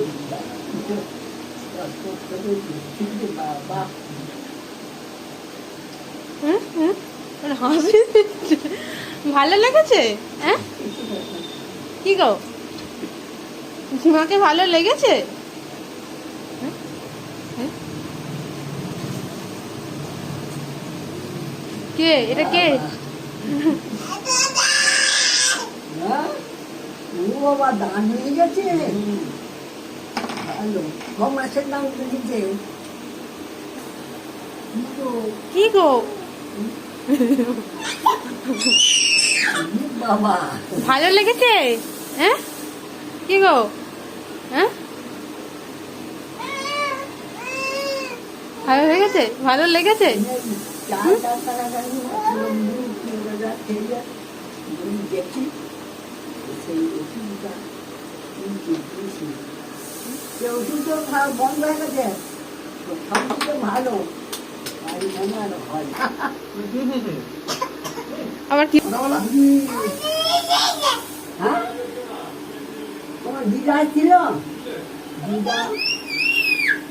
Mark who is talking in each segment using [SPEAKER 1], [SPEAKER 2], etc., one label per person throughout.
[SPEAKER 1] ভালো লেগেছে? হ্যাঁ? কি গো? ঝিমাকে ভালো লেগেছে? হুম? হুম? কে? এটা কে?
[SPEAKER 2] হ্যাঁ? ও বাবা দান হয়ে গেছে? ভালো ক মাসের নাম দিয়েছে কিন্তু
[SPEAKER 1] কি গো
[SPEAKER 2] বাবা
[SPEAKER 1] ভালো লেগেছে হ্যাঁ কি গো হ্যাঁ ভালো লেগেছে ভালো লেগেছে
[SPEAKER 2] দেখি সেই কিনছি দিয়েছি খাওয়া বন্ধ হয়ে গেছে। সব থেকে ভালো। বাড়ি মনে আর হয়।
[SPEAKER 1] আবার কি?
[SPEAKER 2] হ্যাঁ? তোমার দিদা ছিল? দিদা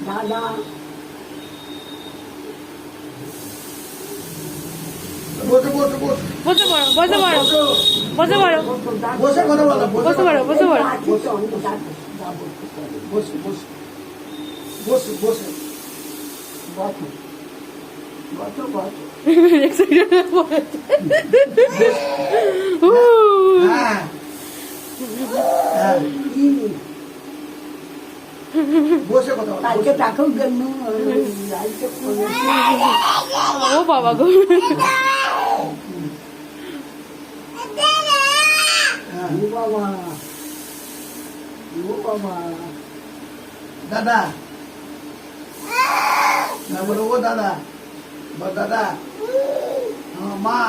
[SPEAKER 2] দাদা।
[SPEAKER 3] বসে বসে বসে।
[SPEAKER 1] বসে পড়ো বসে পড়ো বসে পড়ো।
[SPEAKER 3] বসে
[SPEAKER 1] পড়ো বসে পড়ো।
[SPEAKER 3] বসে কথা
[SPEAKER 2] কালকে তাকেও জন্য
[SPEAKER 1] ও বাবা গো
[SPEAKER 3] হ্যাঁ
[SPEAKER 2] ও বাবা ও বাবা
[SPEAKER 3] দাদা না বলো ও দাদা বল দাদা মা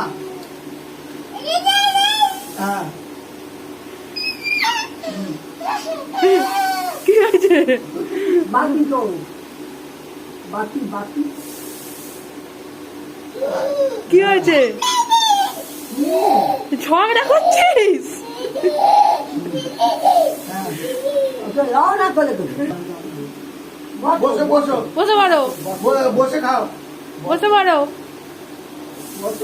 [SPEAKER 1] কি হয়েছে?
[SPEAKER 2] বাকি তো। বাকি বাকি
[SPEAKER 1] কি হয়েছে? ঝগড়া করছিস?
[SPEAKER 3] বসে বসো।
[SPEAKER 1] বসে
[SPEAKER 3] খাও।
[SPEAKER 1] বসে
[SPEAKER 2] গত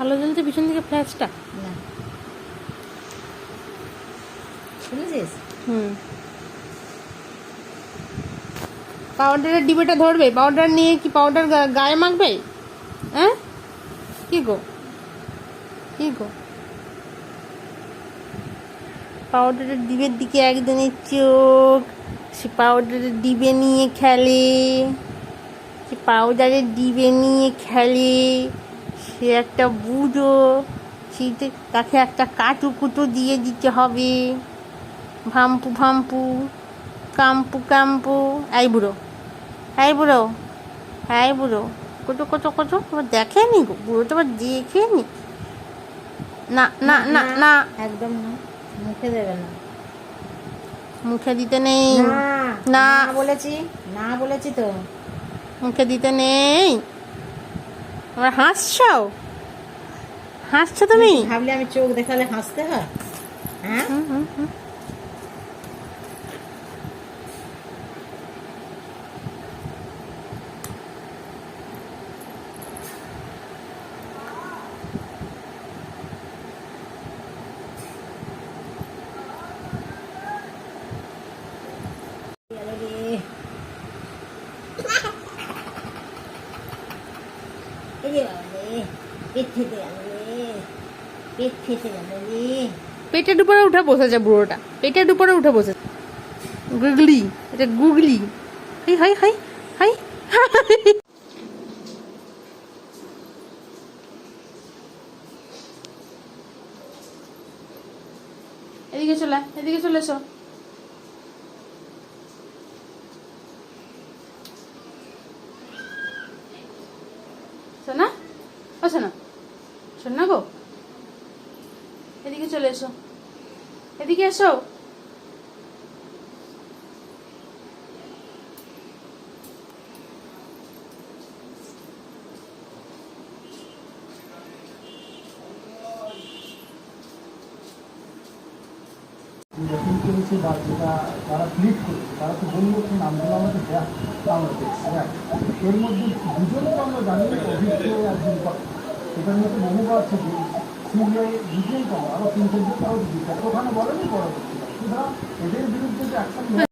[SPEAKER 1] আলো জ্বলছে পিছন দিকে ফ্ল্যাশটা
[SPEAKER 4] শুনেছিস?
[SPEAKER 1] হুম। পাউডারের ডিবেটা ধরবে? পাউডার নিয়ে কি পাউডার গায়ে মাখবে? হ্যাঁ? কি গো? কি গো? পাউডারের ডিবের দিকে একজনের চোখ। সে পাউডারের ডিবে নিয়ে খেলে। সে পাউডারের ডিবে নিয়ে খেলে। সে একটা বুড়ো। সেটা তাকে একটা কাটু কুটো দিয়ে দিতে হবে। ভাম্পু ভাম্পু। কাম্পু কাম্পু। এই বুড়ো। এই বুড়ো এই বুড়ো কত কত কত তোমার দেখেনি বুড়ো তোমার দেখেনি? না না না না
[SPEAKER 4] একদম না মুখে দেবে না।
[SPEAKER 1] মুখে দিতে নেই।
[SPEAKER 4] না
[SPEAKER 1] না।
[SPEAKER 4] না বলেছি না বলেছি তো।
[SPEAKER 1] মুখে দিতে নেই। আমার হাসছো হাসছো তুমি?
[SPEAKER 4] ভাবলে আমি চোখ দেখালে হাসতে হয় হ্যাঁ?
[SPEAKER 1] পেটের উপরে বসেছে বুড়োটা। পেটের উপরে বসেছে। গুগলি, এটা গুগলি। হাই হাই হাই হাই এদিকে চলে এদিকে চলে শোন গো? এদিকে চলে এসো। এদিকে এসো।
[SPEAKER 5] তারা প্লিট করেছে, তারা তো বলল আমরা হ্যাঁ, এর মধ্যে দুজনকে আমরা জানি অভিজ্ঞ এটার মধ্যে বহুবার আছে যে সিবিআই নিজেই কম আরও তিন চারজন আরও দিচ্ছে। ওখানে বলেনি পরবর্তী। সুতরাং এদের বিরুদ্ধে যে অ্যাকশন